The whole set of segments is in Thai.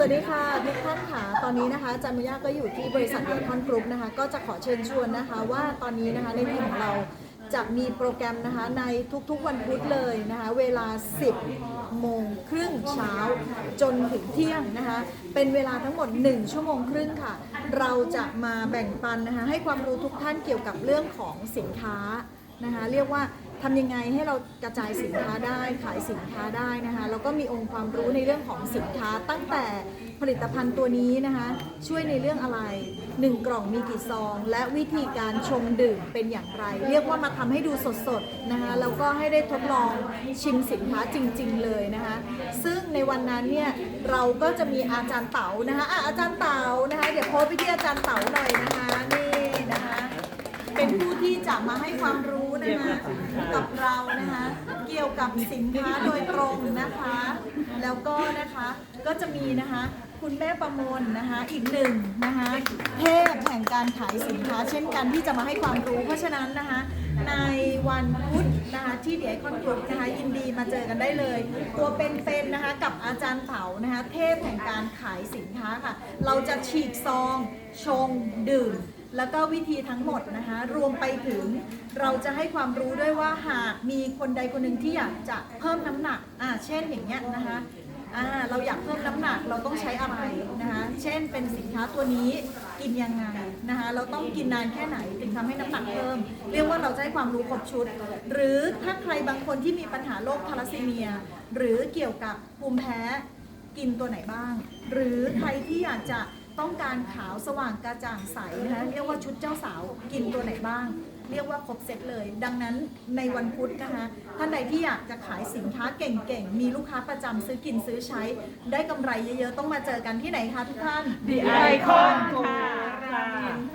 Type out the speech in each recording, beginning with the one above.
สวัสดีค่ะทุกท่านค่ะ ตอนนี้นะคะจารย์มุยาก็อยู่ที่บริษัทเดลทอนกรุ๊ปนะคะ ก็จะขอเชิญชวนนะคะว่าตอนนี้นะคะในทีมของเราจะมีโปรแกรมนะคะในทุกๆวันพุธเลยนะคะ เวลา 10 โมงครึ่งเช้าจนถึงเที่ยงนะคะ เป็นเวลาทั้งหมด 1 ชั่วโมงครึ่งค่ะ เราจะมาแบ่งปันนะคะให้ความรู้ทุกท่านเกี่ยวกับเรื่องของสินค้านะคะ เรียกว่า ทำยังไงให้เรากระจายสินค้าได้ขายสินค้าได้นะคะแล้วก็มีองค์ความรู้ในเรื่องของสินค้าตั้งแต่ผลิตภัณฑ์ตัวนี้นะคะ ช่วยในเรื่องอะไร 1 กล่องมีกี่ซอง และวิธีการชงดื่มเป็นอย่างไร เรียกว่ามาทำให้ดูสดๆนะคะแล้วก็ให้ได้ทดลองชิมสินค้าจริง ๆ เลยนะคะ ซึ่งในวันนั้นเนี่ยเราก็จะมีอาจารย์เต๋านะคะอะอาจารย์เต๋านะคะ เดี๋ยวโพสไปที่อาจารย์เต๋าหน่อยนะคะนี่นะคะ เป็นผู้ที่จะมาให้ความรู้ นะคะกับเรานะคะ เกี่ยวกับสินค้าโดยตรงนะคะ แล้วก็นะคะก็จะมีนะคะคุณแม่ประมวลนะคะอีกหนึ่งนะคะเทพแห่งการขายสินค้า เช่นกันที่จะมาให้ความรู้เพราะฉะนั้นนะคะ ในวันพุธนะคะที่เดียคอนกรุ๊ปนะคะยินดีมาเจอกันได้เลย ตัวเป็นๆนะคะกับอาจารย์เถานะคะเทพแห่งการขายสินค้าค่ะ เราจะฉีกซองชงดื่ม แล้วก็วิธีทั้งหมดนะคะ รวมไปถึงเราจะให้ความรู้ด้วยว่าหากมีคนใดคนหนึ่งที่อยากจะเพิ่มน้ำหนักอ่าเช่นอย่างเงี้ยนะคะอ่าเราอยากเพิ่มน้ำหนักเราต้องใช้อะไรนะคะ เช่นเป็นสินค้าตัวนี้กินยังไงนะคะ เราต้องกินนานแค่ไหนถึงทำให้น้ำหนักเพิ่ม เรียกว่าเราจะให้ความรู้ครบชุด หรือถ้าใครบางคนที่มีปัญหาโรคทาลัสซีเมีย หรือเกี่ยวกับภูมิแพ้กินตัวไหนบ้าง หรือใครที่อยากจะ ต้องการขาวสว่างกระจ่างใสนะคะเรียกว่าชุดเจ้าสาวกินตัวไหนบ้าง เรียกว่าครบเซตเลย ดังนั้นในวันพุธนะคะท่านใดที่อยากจะขายสินค้าเก่งๆ มีลูกค้าประจำซื้อกินซื้อใช้ ได้กำไรเยอะๆ ต้องมาเจอกันที่ไหนคะทุกท่านดีไอคอนค่ะ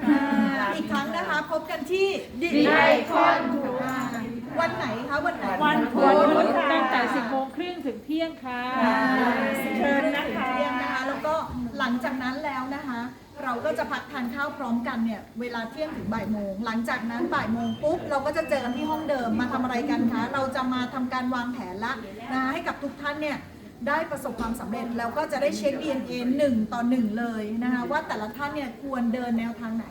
อ่าอีกครั้งนะคะพบกันที่ดีไอคอนอ่าวันไหนคะวันไหน วันพุธตั้งแต่ 10โมงครึ่งถึงเที่ยงค่ะ เชิญนะคะ เที่ยงนะคะ แล้วก็ หลังจากนั้นแล้วนะคะ เราก็จะพักทานข้าวพร้อมกันเนี่ยเวลาเที่ยงถึงบ่ายโมง หลังจากนั้นบ่ายโมงปุ๊บเราก็จะเจอกันที่ห้องเดิมมาทำอะไรกันคะ เราจะมาทำการวางแผนละนะให้กับทุกท่านเนี่ยได้ประสบความสำเร็จแล้วก็จะได้เช็ค DNA 1 ต่อ 1 เลยนะคะว่าแต่ละท่านเนี่ยควรเดินแนวทางไหน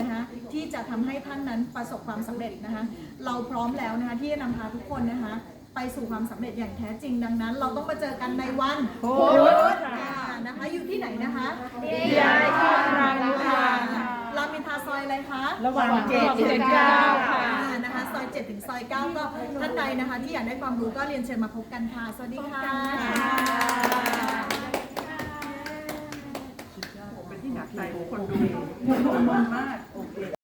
นะคะที่จะทำให้ท่านนั้นประสบความสำเร็จนะคะเราพร้อมแล้วนะคะที่จะนำพาทุกคนนะคะไปสู่ความสำเร็จอย่างแท้จริงดังนั้น เราต้องมาเจอกันในวันพุธอ่า นะคะ อยู่ที่ไหนนะคะดีไอคอนรามอินทราค่ะรามอินทราซอยอะไรคะระหว่างเจ็ดถึงเก้าค่ะอ่านะคะซอย7ถึงซอย9ก็ท่านใดนะคะที่อยากได้ความรู้ก็เรียนเชิญมาพบกันค่ะ สวัสดีค่ะเป็นที่หนักใจของคนดูมันมาก